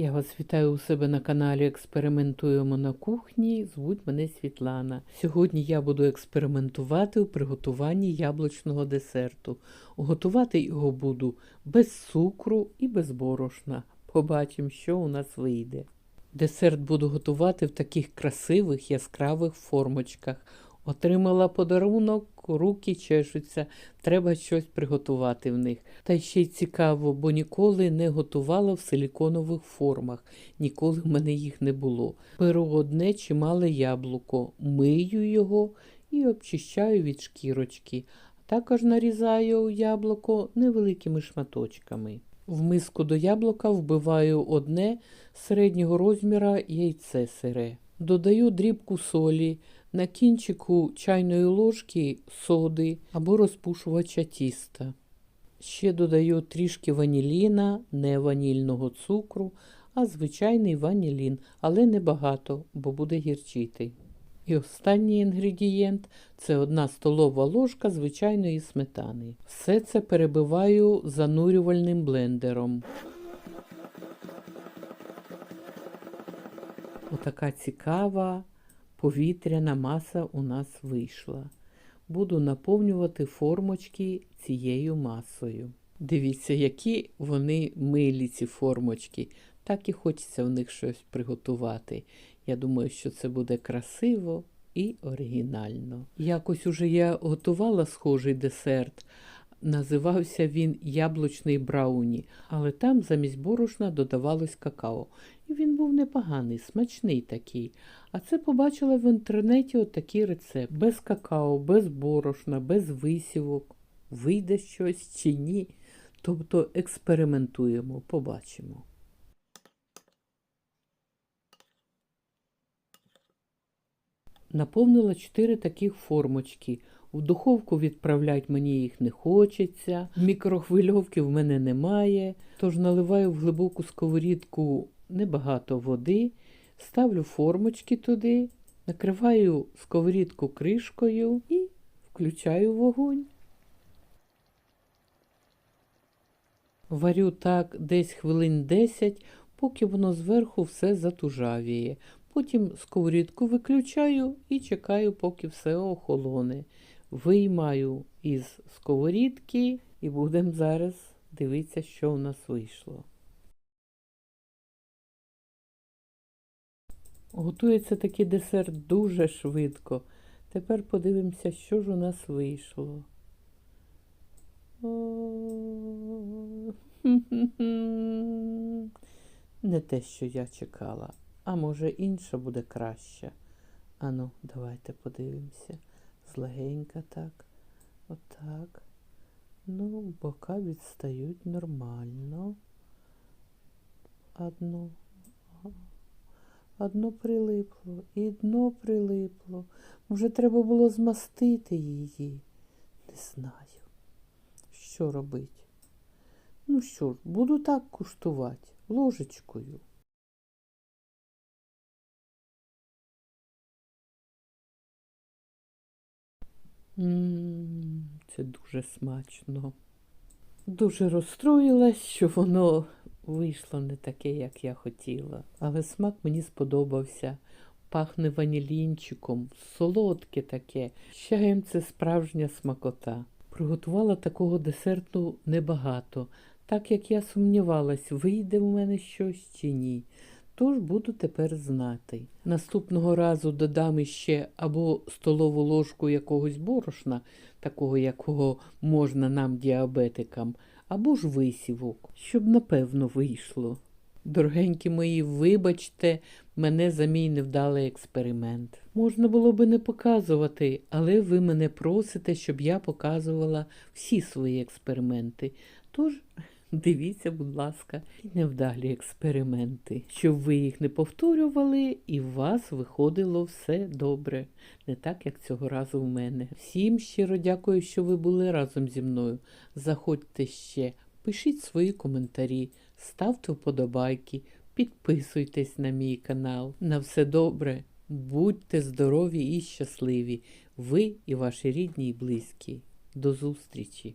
Я вас вітаю у себе на каналі Експериментуємо на кухні. Звуть мене Світлана. Сьогодні я буду експериментувати у приготуванні яблучного десерту. Готувати його буду без цукру і без борошна. Побачимо, що у нас вийде. Десерт буду готувати в таких красивих яскравих формочках. Отримала подарунок, руки чешуться, треба щось приготувати в них. Та ще й цікаво, бо ніколи не готувала в силіконових формах, ніколи в мене їх не було. Беру одне чимале яблуко, мию його і обчищаю від шкірочки. Також нарізаю яблуко невеликими шматочками. В миску до яблука вбиваю одне середнього розміра яйце сире. Додаю дрібку солі, на кінчику чайної ложки соди або розпушувача тіста. Ще додаю трішки ваніліна, не ванільного цукру, а звичайний ванілін, але не багато, бо буде гірчити. І останній інгредієнт це одна столова ложка звичайної сметани. Все це перебиваю занурювальним блендером. Отака цікава повітряна маса у нас вийшла. Буду наповнювати формочки цією масою. Дивіться, які вони милі, ці формочки. Так і хочеться в них щось приготувати. Я думаю, що це буде красиво і оригінально. Якось уже я готувала схожий десерт. Називався він яблучний брауні, але там замість борошна додавалось какао. І він був непоганий, смачний такий. А це побачила в інтернеті отакий рецепт. Без какао, без борошна, без висівок. Вийде щось чи ні. Тобто експериментуємо, побачимо. Наповнила чотири таких формочки. В духовку відправляти мені їх не хочеться. Мікрохвильовки в мене немає. Тож наливаю в глибоку сковорідку небагато води, ставлю формочки туди, накриваю сковорідку кришкою і включаю вогонь. Варю так десь хвилин 10, поки воно зверху все затужавіє. Потім сковорідку виключаю і чекаю, поки все охолоне. Виймаю із сковорідки і будемо зараз дивитися, що в нас вийшло. Готується такий десерт дуже швидко. Тепер подивимося, що ж у нас вийшло. Не те, що я чекала, а може інша буде краща. Ану, давайте подивимося. Злегенька так. Отак. Ну, бока відстають нормально. Одно. Одно прилипло, і дно прилипло. Може, треба було змастити її. Не знаю, що робити. Ну що ж, буду так куштувати, ложечкою. Це дуже смачно. Дуже розстроїлась, що воно вийшло не таке, як я хотіла. Але смак мені сподобався. Пахне ванілінчиком, солодке таке. Чаєм це справжня смакота. Приготувала такого десерту небагато, так як я сумнівалась, вийде в мене щось чи ні. Тож буду тепер знати. Наступного разу додам іще або столову ложку якогось борошна, такого, якого можна нам, діабетикам, або ж висівок, щоб напевно вийшло. Дорогенькі мої, вибачте мене за мій невдалий експеримент. Можна було би не показувати, але ви мене просите, щоб я показувала всі свої експерименти. Тож дивіться, будь ласка, невдалі експерименти, щоб ви їх не повторювали і у вас виходило все добре, не так, як цього разу в мене. Всім щиро дякую, що ви були разом зі мною. Заходьте ще, пишіть свої коментарі, ставте вподобайки, підписуйтесь на мій канал. На все добре, будьте здорові і щасливі, ви і ваші рідні і близькі. До зустрічі!